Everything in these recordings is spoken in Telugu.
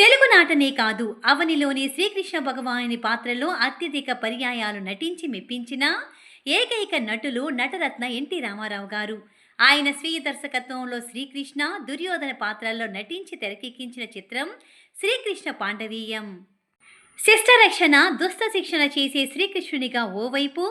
తెలుగునాటనే కాదు అవనిలోని శ్రీకృష్ణ భగవాని పాత్రలో అత్యధిక పర్యాయాలు నటించి మెప్పించిన ఏకైక నటులు నటరత్న ఎన్టీ రామారావు గారు. ఆయన స్వీయ దర్శకత్వంలో శ్రీకృష్ణ దుర్యోధన పాత్రల్లో నటించి తెరకెక్కించిన చిత్రం శ్రీకృష్ణ పాండవీయం. శిష్టరక్షణ దుష్ట శిక్షణ చేసే శ్రీకృష్ణునిగా ఓవైపు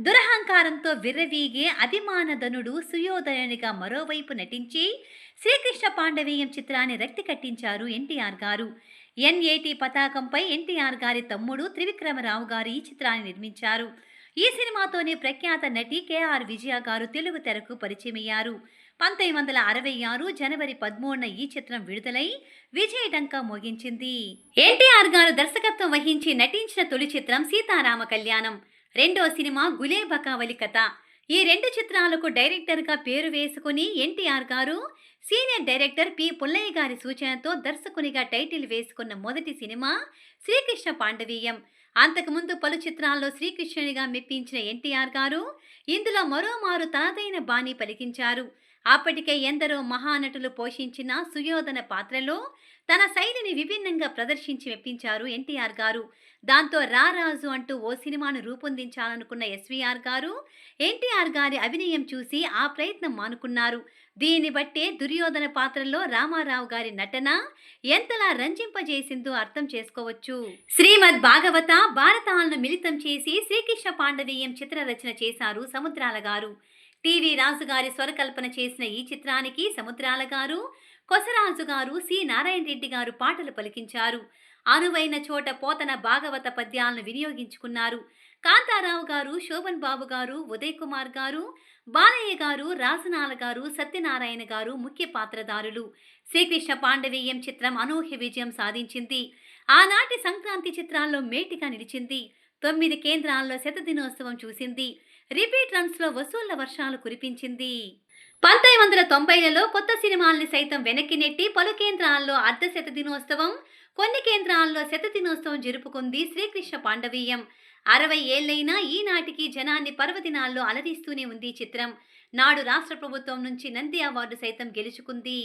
దురహంకారంతో విర్రవీగే అభిమానధనుడు సుయోధనునిగా మరోవైపు నటించి శ్రీకృష్ణ పాండవీయం చిత్రాన్ని రక్తి కట్టించారు ఎన్టీఆర్ గారు. ఎన్ఏటి పతాకంపై ఎన్టీఆర్ గారి తమ్ముడు త్రివిక్రమరావు గారు ఈ చిత్రాన్ని నిర్మించారు. ఈ సినిమాతోనే ప్రఖ్యాత నటి కేఆర్ విజయ గారు తెలుగు తెరకు పరిచయమయ్యారు. పంతొమ్మిది వందల అరవై ఆరు జనవరి పదమూడున ఈ చిత్రం విడుదలై విజయ్ డంకా మోగించింది. ఎన్టీఆర్ గారు దర్శకత్వం వహించి నటించిన తొలి చిత్రం సీతారామ కళ్యాణం. రెండో సినిమా గులే బకావలి కథ. ఈ రెండు చిత్రాలకు డైరెక్టర్గా పేరు వేసుకుని ఎన్టీఆర్ గారు సీనియర్ డైరెక్టర్ పి పుల్లయ్య గారి సూచనతో దర్శకునిగా టైటిల్ వేసుకున్న మొదటి సినిమా శ్రీకృష్ణ పాండవీయం. అంతకుముందు పలు చిత్రాల్లో శ్రీకృష్ణునిగా మెప్పించిన ఎన్టీఆర్ గారు ఇందులో మరోమారు తనదైన బాణి పలికించారు. అప్పటికే ఎందరో మహానటులు పోషించిన సుయోధన పాత్రలో తన శైలిని విభిన్నంగా ప్రదర్శించి మెప్పించారు ఎన్టీఆర్ గారు. దాంతో రారాజు అంటూ ఓ సినిమాను రూపొందించాలనుకున్న ఎస్వీఆర్ గారు ఎన్టీఆర్ గారి అభినయం చూసి ఆ ప్రయత్నం మానుకున్నారు. దీన్ని బట్టే దుర్యోధన పాత్రలో రామారావు గారి నటన ఎంతలా రంజింపజేసిందో అర్థం చేసుకోవచ్చు. శ్రీమద్ భాగవత భారతాలను మిళితం చేసి శ్రీకృష్ణ పాండవీయం చిత్రరచన చేశారు సముద్రాల గారు టీవీ రాజు గారి స్వరకల్పన చేసిన ఈ చిత్రానికి సముద్రాల గారు కొసరాజు గారు సి. నారాయణ రెడ్డి గారు పాటలు పలికించారు. అనువైన చోట పోతన భాగవత పద్యాలను వినియోగించుకున్నారు. కాంతారావు గారు శోభన్ బాబు గారు ఉదయ్ కుమార్ గారు బాలయ్య గారు రాజనాల గారు సత్యనారాయణ గారు ముఖ్య పాత్రధారులు. శ్రీకృష్ణ పాండవీయం చిత్రం అనూహ్య విజయం సాధించింది. ఆనాటి సంక్రాంతి చిత్రాల్లో మేటిగా నిలిచింది. తొమ్మిది కేంద్రాల్లో శత దినోత్సవం చూసింది. రిపీట్ రన్స్లో వసూళ్ళ వర్షాలు కురిపించింది. పంతొమ్మిది వందల తొంభైలలో కొత్త సినిమాల్ని సైతం వెనక్కి నెట్టి పలు కేంద్రాల్లో అర్ధ శత దినోత్సవం కొన్ని కేంద్రాల్లో శత దినోత్సవం జరుపుకుంది శ్రీకృష్ణ పాండవీయం. అరవై ఏళ్ళైనా ఈనాటికి జనాన్ని పర్వదినాల్లో అలరిస్తూనే ఉంది చిత్రం. నాడు రాష్ట్ర ప్రభుత్వం నుంచి నంది అవార్డు సైతం గెలుచుకుంది.